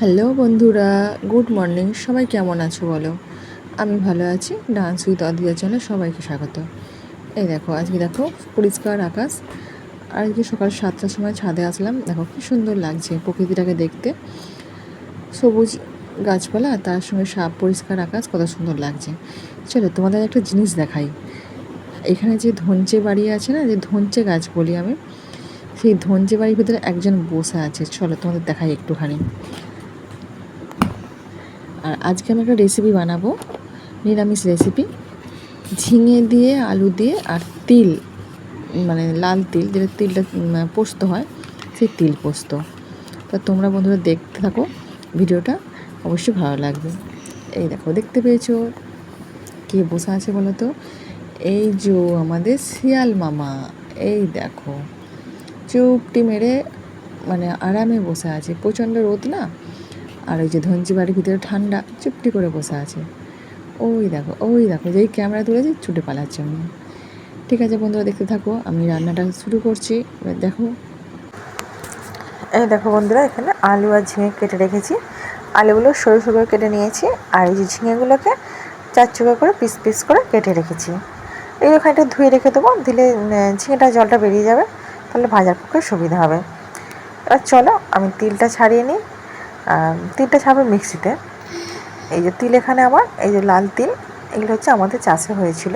Hello বন্ধুরা, good morning. সবাই কেমন আছো বলো? আমি ভালো আছি। ডান্স উইথ অদিয়া চ্যানেলে সবাইকে স্বাগত। এই দেখো, আজকে দেখো পরিষ্কার আকাশ। আর আজকে সকাল সাতটার সময় ছাদে আসলাম। দেখো কি সুন্দর লাগছে প্রকৃতিটাকে দেখতে। সবুজ গাছপালা তার সঙ্গে সাপ পরিষ্কার আকাশ, কত সুন্দর লাগছে। চলো তোমাদের একটা জিনিস দেখাই। এখানে যে ধনচে বাড়ি আছে না, যে ধনচে গাছ বলি আমি, সেই ধনচে বাড়ির ভিতরে একজন বসে আছে। চলো তোমাদের দেখাই একটুখানি। আর আজকে আমি একটা রেসিপি বানাবো, নিরামিষ রেসিপি ঝিঙে দিয়ে, আলু দিয়ে আর তিল মানে লাল তিল, যেটা তিলটা পোস্ত হয়, সেই তিল পোস্ত। তা তোমরা বন্ধুরা দেখতে থাকো ভিডিওটা, অবশ্যই ভালো লাগবে। এই দেখো, দেখতে পেয়েছ? কে বসে আছে বলো তো? এই যে আমাদের শিয়াল মামা, এই দেখো। চুপটি মেরে মানে আরামে বসে আছে। প্রচণ্ড রোদ না? আর ওই যে ধনজি বাড়ির ভিতরে ঠান্ডা চুপটি করে বসে আছে। ওই দেখো ওই দেখো, যেই ক্যামেরা তুলেছি ছুটে পালাচ্ছে আমি ঠিক আছে বন্ধুরা, দেখতে থাকো, আমি রান্নাটা শুরু করছি। এবার দেখো। এই দেখো বন্ধুরা, এখানে আলু আর ঝিঙে কেটে রেখেছি। আলুগুলো সরু সরু কেটে নিয়েছি, আর এই যে ঝিঙেগুলোকে চার চোখা করে পিস পিস করে কেটে রেখেছি। এই ওখানে ধুয়ে রেখে দেবো, দিলে ঝিঙেটা জলটা বেরিয়ে যাবে, তাহলে ভাজার পক্ষে সুবিধা হবে। এবার চলো, আমি তিলটা ছাড়িয়ে নিই। তিলটা ছাড়বো মিক্সিতে। এই যে তিল এখানে আমার, এই যে লাল তিল, এগুলো হচ্ছে আমাদের চাষে হয়েছিল।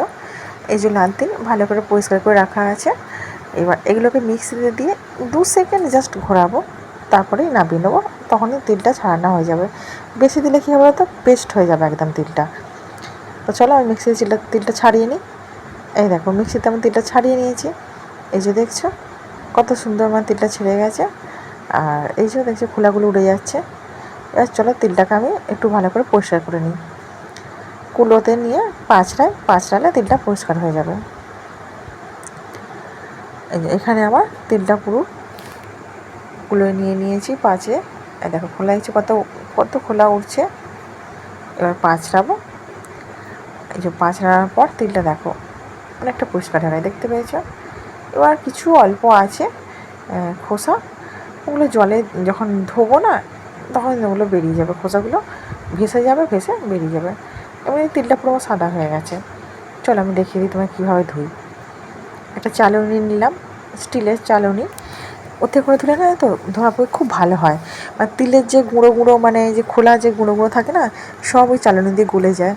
এই যে লাল তিল ভালো করে পরিষ্কার করে রাখা আছে। এবার এগুলোকে মিক্সিতে দিয়ে দু সেকেন্ড জাস্ট ঘোরাবো, তারপরেই নামিয়ে নেব। তখনই তিলটা ছাড়ানো হয়ে যাবে। বেশি দিলে কী হবে তো পেস্ট হয়ে যাবে একদম তিলটা। তো চলো আমি মিক্সিতে তিলটা তিলটা ছাড়িয়ে নিই। এই দেখো, মিক্সিতে আমি তিলটা ছাড়িয়ে নিয়েছি। এই যে দেখছ, কত সুন্দর আমার তিলটা ছেড়ে গেছে। আর এই যে দেখছ, খোলাগুলো উড়ে যাচ্ছে। এবার চলো তিলটাকে আমি একটু ভালো করে পরিষ্কার করে নিই। কুলোতে নিয়ে পাঁচড়ায় পাঁচড়ালে তিলটা পরিষ্কার হয়ে যাবে। এখানে আমার তিলটা পুরো কুলোয় নিয়ে নিয়েছি পাঁচে। দেখো, খোলা হয়েছে, কত কত খোলা উঠছে। এবার পাঁচড়াবো। এই যে, পাঁচড়ানোর পর তিলটা দেখো, অনেকটা পরিষ্কার হয়ে দেখতে পেয়েছ? এবার কিছু অল্প আছে খোসা। ওগুলো জলে যখন ধোবো না তখন ওগুলো বেরিয়ে যাবে, খোসাগুলো ভেসে যাবে, ভেসে বেরিয়ে যাবে। এমনি তিলটা পুরো সাদা হয়ে গেছে। চলো আমি দেখিয়ে দিই তোমায় কীভাবে ধুই। একটা চালনি নিলাম, স্টিলের চালনি। ওতে করে ধুলে না তো ধোয়া পড়ে খুব ভালো হয়। মানে তিলের যে গুঁড়ো গুঁড়ো মানে যে খোলা যে গুঁড়ো গুঁড়ো থাকে না, সব ওই চালনি দিয়ে গলে যায়।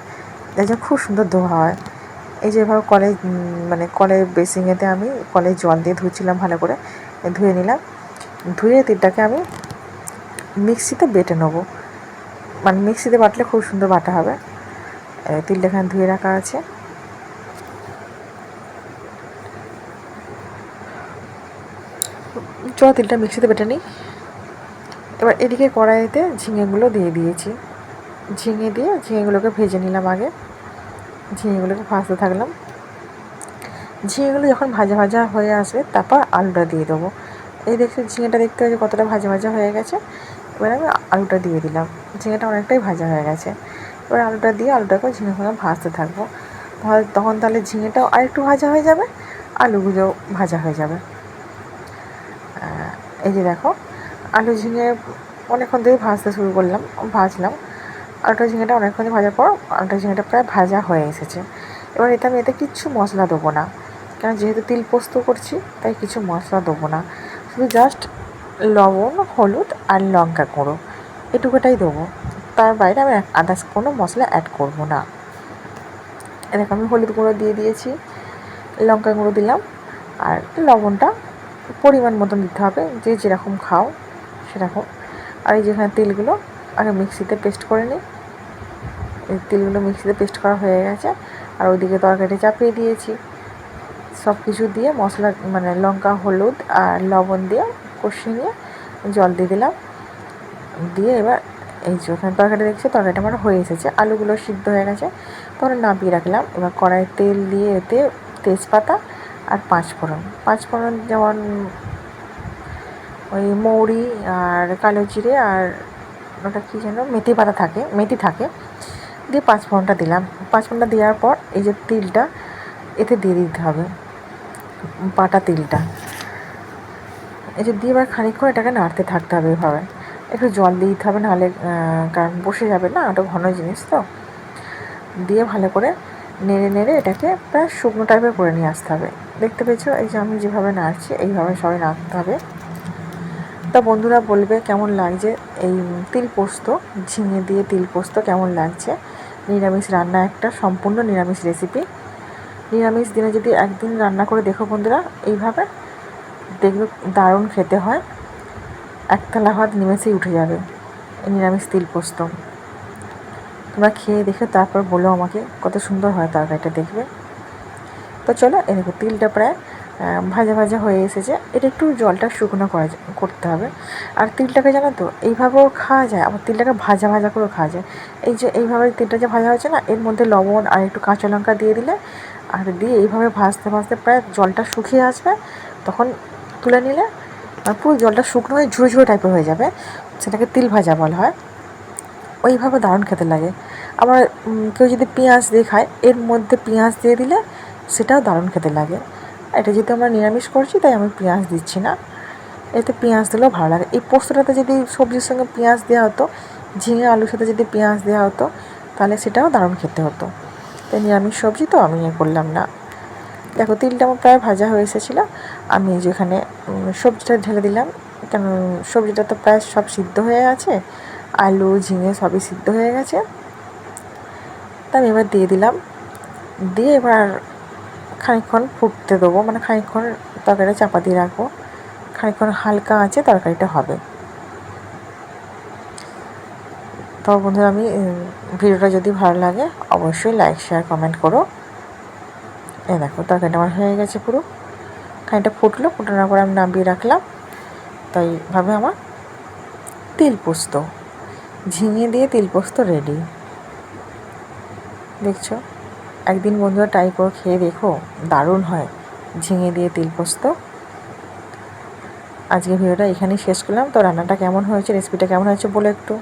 যার জন্য খুব সুন্দর ধোয়া হয়। এই যে এভাবে কলে মানে কলের বেসিংয়েতে আমি কলের জল দিয়ে ধুচ্ছিলাম ভালো করে। ধুয়ে নিলাম। ধুয়ে তিলটাকে আমি মিক্সিতে বেটে নেব। মানে মিক্সিতে বাটলে খুব সুন্দর বাটা হবে। তিলটা এখানে ধুয়ে রাখা আছে। চ তিলটা মিক্সিতে বেটে নিই। এবার এদিকে কড়াইতে ঝিঙেগুলো দিয়ে দিয়েছি। ঝিঙে দিয়ে ঝিঙেগুলোকে ভেজে নিলাম আগে। ঝিঙেগুলোকে ভাজতে থাকলাম। ঝিঙেগুলো যখন ভাজা ভাজা হয়ে আসবে, তারপর আলুটা দিয়ে দেবো। এই দেখছি, ঝিঙেটা দেখতে হচ্ছে কতটা ভাজা ভাজা হয়ে গেছে। এবার আমি আলুটা দিয়ে দিলাম। ঝিঙেটা অনেকটাই ভাজা হয়ে গেছে। এবার আলুটা দিয়ে আলুটাকে ঝিঙে সঙ্গে ভাজতে থাকব। তখন তাহলে ঝিঙেটাও আরেকটু ভাজা হয়ে যাবে আলুগুলো ভাজা হয়ে যাবে। এই যে দেখো, আলু ঝিঙে অনেকক্ষণ ধরে ভাজতে শুরু করলাম, ভাজলাম। আলুটা ঝিঙেটা অনেকক্ষণ ভাজার পর আলুটা ঝিঙেটা প্রায় ভাজা হয়ে এসেছে। এবার এতে আমি এতে কিচ্ছু মশলা দেবো না, কেন যেহেতু তিল পোস্ত করছি, তাই কিছু মশলা দেবো না। শুধু জাস্ট লবণ, হলুদ আর লঙ্কা গুঁড়ো। এটুকুটাই দেবো। তার বাইরে আমি আদার্স কোনো মশলা অ্যাড করব না। এরকম আমি হলুদ গুঁড়ো দিয়ে দিয়েছি, লঙ্কা গুঁড়ো দিলাম, আর লবণটা পরিমাণ মতন দিতে হবে। যে যেরকম খাও, সেরকম। আর এই যেখানে তেলগুলো, আগে মিক্সিতে পেস্ট করে নিই। এই তেলগুলো মিক্সিতে পেস্ট করা হয়ে গেছে, আর ওইদিকে তরকারি চাপিয়ে দিয়েছি। সব কিছু দিয়ে মশলা মানে লঙ্কা, হলুদ আর লবণ দিয়ে কষিয়ে নিয়ে জল দিয়ে দিলাম। দিয়ে এবার এই যে ওখানে তরকারি দেখছি, তরকারিটা আমার হয়ে এসেছে। আলুগুলো সিদ্ধ হয়ে গেছে। তখন নামিয়ে রাখলাম। এবার কড়াইয়ে তেল দিয়ে এতে তেজপাতা আর পাঁচ ফোড়ন পাঁচ যেমন ওই মৌরি আর কালো জিরে আর ওটা কী যেন, মেথি পাতা থাকে, মেথি থাকে। দিয়ে পাঁচ ফোড়নটা দিলাম। পাঁচ ফোড়নটা দেওয়ার পর এই যে তিলটা, এতে দিয়ে দিতে হবে। পাটা তিলটা। এই যে দিয়ে এবার খানিকক্ষণ এটাকে নাড়তে থাকতে হবে এভাবে। একটু জল দিয়ে দিতে হবে, নাহলে কারণ বসে যাবে না, ওটা ঘন জিনিস তো। দিয়ে ভালো করে নেড়ে নেড়ে এটাকে প্রায় শুকনো টাইপের করে নিয়ে আসতে হবে। দেখতে পেয়েছ? এই যে আমি যেভাবে নাড়ছি, এইভাবে সবাই নাড়তে হবে। তা বন্ধুরা বলবে কেমন লাগছে এই তিল পোস্ত? ঝিঙে দিয়ে তিল পোস্ত কেমন লাগছে? নিরামিষ রান্না একটা সম্পূর্ণ নিরামিষ রেসিপি নিরামিষ দিনে যদি একদিন রান্না করে দেখো বন্ধুরা, এইভাবে দেখবে দারুণ খেতে হয়। একতলা ভাত নিমেষেই উঠে যাবে। এই নিরামিষ তিল পোস্ত। তোমরা খেয়ে দেখে তারপর বলো আমাকে কত সুন্দর হয় তরকারিটা দেখবে। তো চলো, এই দেখো তিলটা প্রায় ভাজা ভাজা হয়ে এসেছে। এটা একটু জলটা শুকনো করা করতে হবে। আর তিলটাকে জানো তো, এইভাবেও খাওয়া যায়, আবার তিলটাকে ভাজা ভাজা করেও খাওয়া যায়। এই যে এইভাবে তিলটা যে ভাজা হয়েছে না, এর মধ্যে লবণ আর একটু কাঁচা লঙ্কা দিয়ে দিলে, আর দিয়ে এইভাবে ভাজতে ভাজতে প্রায় জলটা শুকিয়ে আসবে, তখন তুলে নিলে আর পুরো জলটা শুকনো হয়ে ঝুড়ো ঝুড়ো টাইপের হয়ে যাবে। সেটাকে তিল ভাজা বলা হয়। ওইভাবে দারুণ খেতে লাগে। আবার কেউ যদি পেঁয়াজ দিয়ে খায়, এর মধ্যে পেঁয়াজ দিয়ে দিলে সেটাও দারুণ খেতে লাগে। এটা যেহেতু আমরা নিরামিষ করছি, তাই আমি পেঁয়াজ দিচ্ছি না। এতে পেঁয়াজ দিলেও ভালো লাগে। এই পোস্তটাতে যদি সবজির সঙ্গে পেঁয়াজ দেওয়া হতো, ঝিঙে, আলুর সাথে যদি পেঁয়াজ দেওয়া হতো, তাহলে সেটাও দারুণ খেতে হতো। তাই নিরামিষ সবজি তো আমি করলাম না। দেখো, তিলটা আমার প্রায় ভাজা হয়ে এসেছিল। আমি যেখানে সবজিটা ঢেলে দিলাম। কেন সবজিটা তো প্রায় সব সিদ্ধ হয়ে আছে। আলু, ঝিঙে সবই সিদ্ধ হয়ে গেছে। তা আমি এবার দিয়ে দিলাম। দিয়ে এবার খানিকক্ষণ ফুটতে দেবো। মানে খানিকক্ষণ তরকারিটা চাপা দিয়ে রাখব। খানিকক্ষণ হালকা আছে তরকারিটা হবে। তো বন্ধুরা, আমি ভিডিওটা যদি ভালো লাগে, অবশ্যই লাইক শেয়ার কমেন্ট করো। এ দেখো, তরকারিটা আমার হয়ে গেছে পুরো। খানিকটা ফুটলো, ফুটানোর পরে আমি নামিয়ে রাখলাম। তাই ভাবে আমার তিল পোস্ত, ঝিঙে দিয়ে তিল পোস্ত রেডি দেখছ? একদিন বন্ধুরা ট্রাই করে খেয়ে দেখো, দারুণ হয় ঝিঙে দিয়ে তিল পোস্ত। আজকে ভিডিওটা এখানেই শেষ করলাম। তো রান্নাটা কেমন হয়েছে রেসিপিটা কেমন হয়েছে বলে একটু।